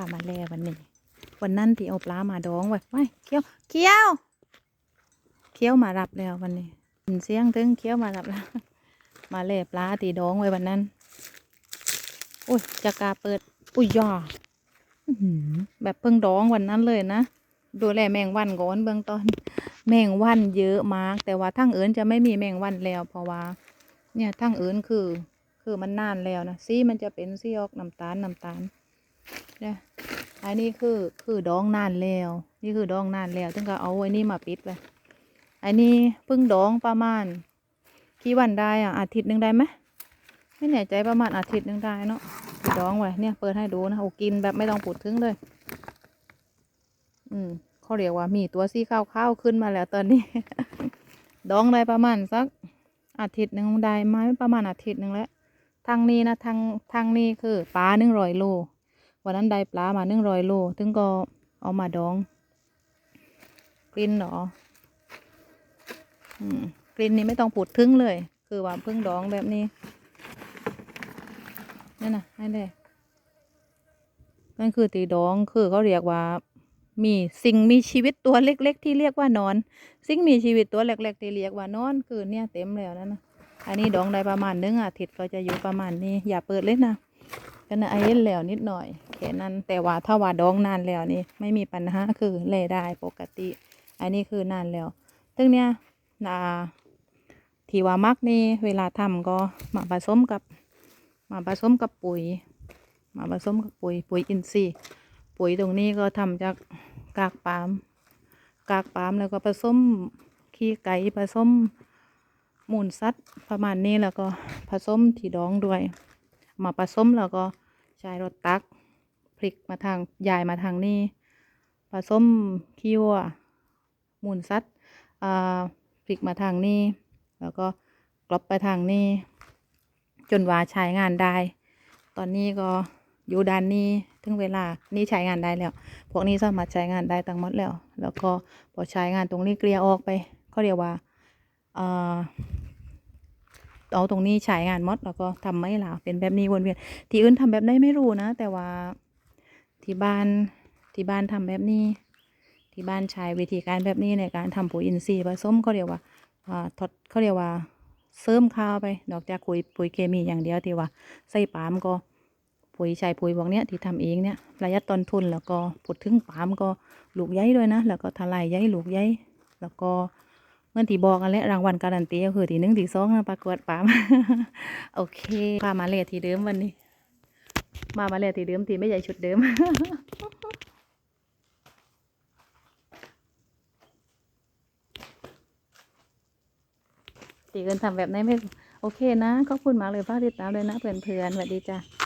ามาแล่วันนี้ วันนั้นที่เอาปลามาดองไว้ไว้เคี้ยวเคี้ยวเคี้ยวมารับแล้ววันนี้เสียงถึงเคี้ยวมารับแล้วมาแล่ปลาตีดองไว้วันนั้นอุ้ยจะกาเปิด อุ้ยย่อแบบเพิ่งดองวันนั้นเลยนะดูแลแมงวันก่อนเบื้องต้นแมงวันเยอะมาก แต่ว่าทั้งเอื่นจะไม่มีแมงวันแล้ว เพราะว่า เนี่ยทั้งเอื่นคือ คือมันนานแล้วนะสีมันจะเป็นสีออกน้ำตาลน้ำตาล นี่อันนี้คือคือดองนานแล้ว นี่คือดองนานแล้วถึงก็เอาไว้นี่มาปิดไว้อันนี้เพิ่งดองประมาณกี่วันได้อะอาทิตย์หนึ่งได้ไหมไม่แน่ใจประมาณอาทิตย์หนึ่งได้เนาะดองไว้เนี่ยเปิดให้ดูนะโอ้กินแบบไม่ต้องปูดถึงเลย อืมเขาเรียกว่ามีตัวสีขาวๆขึ้นมาแล้วตอนนี้ ดองได้ประมาณสักอาทิตย์หนึ่งได้ไหมประมาณอาทิตย์หนึ่งแล้วทางนี้นะทางทางนี้คือปลาหนึ่งร้อยโล วันนั้นได้ปลามาหนึ่งร้อยโลถึงก็เอามาดอง กลิ่นเหรอกลิ่นนี้ไม่ต้องพูดถึงเลย คือว่าเพิ่งดองแบบนี้นี่นนะให้ได้นั่นคือตีดองคือเขาเรียกว่า มีสิ่งมีชีวิตตัวเล็ก ๆ ที่เรียกว่านอน สิ่งมีชีวิตตัวเล็ก ๆ ที่เรียกว่านอน คือเนี่ยเต็มแล้วนั่นนะอันนี้ดองได้ประมาณนึงอาทิตย์ก็จะอยู่ประมาณนี้ อย่าเปิดเลยนะก็นะไอเย็นแล้วนิดหน่อย แค่นั้น แต่ว่าถ้าว่าดองนานแล้วนี่ไม่มีปัญหาคือเล่ได้ปกติ อันนี้คือนานแล้วซึ่งเนี่ยนาที่ว่ามักนี่เวลาทำก็มาผสมกับ มาผสมกับปุ๋ย มาผสมกับปุ๋ย ปุ๋ยอินทรีย์ ปุ๋ยตรงนี้ก็ทำจากกากปาล์มกากปาล์มแล้วก็ผสมขี้ไก่ผสมมูลสัตว์ประมาณนี้แล้วก็ผสมที่ดองด้วย มาผสมแล้วก็ใช้รถตัก พลิกมาทางยายมาทางนี้ผสมขี้วัวมูลสัตว์อ่าพลิกมาทางนี้ แล้วก็กลบไปทางนี้ จนว่าใช้งานได้ ตอนนี้ก็อยู่ด้านนี้ถึงเวลานี่ใช้งานได้แล้ว พวกนี้สามารถใช้งานได้ทั้งหมดแล้ว แล้วก็พอใช้งานตรงนี้เกลี่ยออกไปเขาเรียกว่าเอ่อเอาตรงนี้ใช้งานมดแล้วก็ทำไม่หล่ะเป็นแบบนี้วนเวียน ที่อื่นทำแบบได้ไม่รู้นะ แต่ว่า ที่บ้านที่บ้านทำแบบนี้ ที่บ้านใช้วิธีการแบบนี้ในการทำปุ๋ยอินทรีย์ผสมเขาเรียกว่าอ่าทดเขาเรียกว่าเสริมข้าวไปนอกจากปุ๋ยปุ๋ยเคมีอย่างเดียวที่ว่าใส่ปาล์มก็ปุ๋ยใช้ปุ๋ยพวกเนี้ยที่ทำเองเนี่ยประหยัดต้นทุนแล้วก็พูดถึงปาล์มก็ลูกใหญ่ด้วยนะ แล้วก็ทลายใหญ่ลูกใหญ่แล้วก็เมื่อที่บอกกันและรางวัลการันตีก็คือที่หนึ่งที่สองนะประกวดปาล์มโอเคพามาเลยที่เดิมวันนี้ มามาเลยตีเดิมตีไม่ใหญ่ชุดเดิม ตีเกินทำแบบไหนไม่โอเคนะขอบคุณมากเลยฝากติดตามเลยนะเพื่อนๆสวัสดีจ้ะ